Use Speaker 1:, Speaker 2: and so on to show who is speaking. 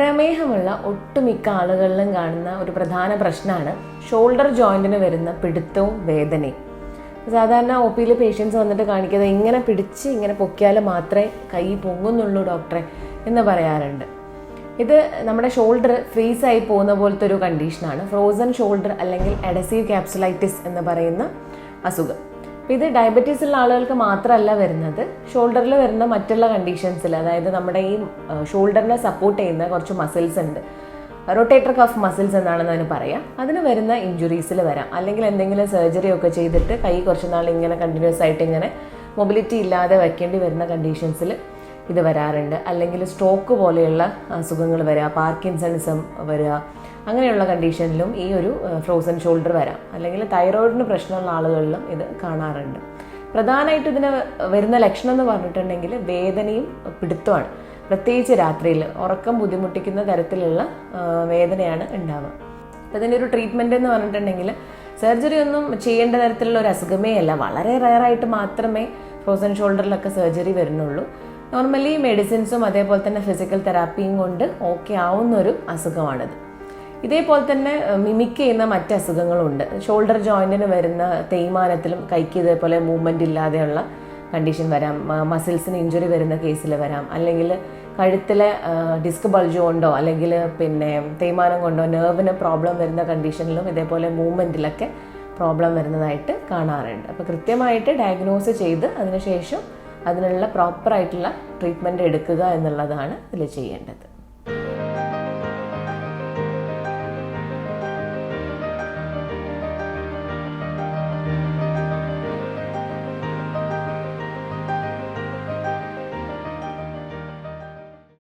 Speaker 1: പ്രമേഹമുള്ള ഒട്ടുമിക്ക ആളുകളിലും കാണുന്ന ഒരു പ്രധാന പ്രശ്നമാണ് ഷോൾഡർ ജോയിന്റിന് വരുന്ന പിടുത്തവും വേദനയും. സാധാരണ ഒ പിയിൽ പേഷ്യൻസ് വന്നിട്ട് കാണിക്കുന്നത് ഇങ്ങനെ പിടിച്ച് ഇങ്ങനെ പൊക്കിയാൽ മാത്രമേ കൈ പൊങ്ങുന്നുള്ളൂ ഡോക്ടറെ എന്ന് പറയാറുണ്ട്. ഇത് നമ്മുടെ ഷോൾഡർ ഫ്രീസ് ആയി പോകുന്ന പോലത്തെ ഒരു കണ്ടീഷനാണ് ഫ്രോസൺ ഷോൾഡർ അല്ലെങ്കിൽ അഡസീവ് ക്യാപ്സുലൈറ്റിസ് എന്ന് പറയുന്ന അസുഖം. ഇത് ഡയബറ്റീസ് ഉള്ള ആളുകൾക്ക് മാത്രമല്ല വരുന്നത്. ഷോൾഡറിൽ വരുന്ന മറ്റുള്ള കണ്ടീഷൻസിൽ അതായത് നമ്മുടെ ഈ ഷോൾഡറിനെ സപ്പോർട്ട് ചെയ്യുന്ന കുറച്ച് മസിൽസ് ഉണ്ട്. റൊട്ടേറ്റർ കഫ് മസിൽസ് എന്നാണെന്ന് അതിന് പറയാം. അതിന് വരുന്ന ഇഞ്ചുറീസിൽ വരാം. അല്ലെങ്കിൽ എന്തെങ്കിലും സർജറി ഒക്കെ ചെയ്തിട്ട് കൈ കുറച്ച് നാൾ ഇങ്ങനെ കണ്ടിന്യൂസ് ആയിട്ട് ഇങ്ങനെ മൊബിലിറ്റി ഇല്ലാതെ വയ്ക്കേണ്ടി വരുന്ന കണ്ടീഷൻസിൽ ഇത് വരാറുണ്ട്. അല്ലെങ്കിൽ സ്ട്രോക്ക് പോലെയുള്ള അസുഖങ്ങൾ വരിക പാർക്കിൻസൺസം വരിക അങ്ങനെയുള്ള കണ്ടീഷനിലും ഈ ഒരു ഫ്രോസൺ ഷോൾഡർ വരാം. അല്ലെങ്കിൽ തൈറോയിഡിന് പ്രശ്നമുള്ള ആളുകളിലും ഇത് കാണാറുണ്ട്. പ്രധാനമായിട്ട് ഇതിന് വരുന്ന ലക്ഷണം എന്ന് പറഞ്ഞിട്ടുണ്ടെങ്കിൽ വേദനയും പിടുത്തമാണ്. പ്രത്യേകിച്ച് രാത്രിയിൽ ഉറക്കം ബുദ്ധിമുട്ടിക്കുന്ന തരത്തിലുള്ള വേദനയാണ് ഉണ്ടാവുക. അപ്പം ഇതിന്റെ ഒരു ട്രീറ്റ്മെന്റ് എന്ന് പറഞ്ഞിട്ടുണ്ടെങ്കിൽ സർജറി ഒന്നും ചെയ്യേണ്ട തരത്തിലുള്ള ഒരു അസുഖമേ അല്ല. വളരെ റയറായിട്ട് മാത്രമേ ഫ്രോസൺ ഷോൾഡറിലൊക്കെ സർജറി വരുന്നുള്ളൂ. നോർമലി മെഡിസിൻസും അതേപോലെ തന്നെ ഫിസിക്കൽ തെറാപ്പിയും കൊണ്ട് ഓക്കെ ആവുന്ന ഒരു അസുഖമാണിത്. ഇതേപോലെ തന്നെ മിമിക് ചെയ്യുന്ന മറ്റ് അസുഖങ്ങളുണ്ട്. ഷോൾഡർ ജോയിന്റിന് വരുന്ന തേയ്മാനത്തിലും കൈക്ക് ഇതേപോലെ മൂവ്മെന്റ് ഇല്ലാതെയുള്ള കണ്ടീഷൻ വരാം. മസിൽസിന് ഇഞ്ചുറി വരുന്ന കേസിൽ വരാം. അല്ലെങ്കിൽ കഴുത്തിലെ ഡിസ്ക് ബൾജ് കൊണ്ടോ അല്ലെങ്കിൽ പിന്നെ തേയ്മാനം കൊണ്ടോ നെർവിന് പ്രോബ്ലം വരുന്ന കണ്ടീഷനിലും ഇതേപോലെ മൂവ്മെന്റിലൊക്കെ പ്രോബ്ലം വരുന്നതായിട്ട് കാണാറുണ്ട്. അപ്പോൾ കൃത്യമായിട്ട് ഡയഗ്നോസ് ചെയ്ത് അതിനുശേഷം അതിനുള്ള പ്രോപ്പറായിട്ടുള്ള ട്രീറ്റ്മെന്റ് എടുക്കുക എന്നുള്ളതാണ് ഇതിൽ ചെയ്യേണ്ടത്.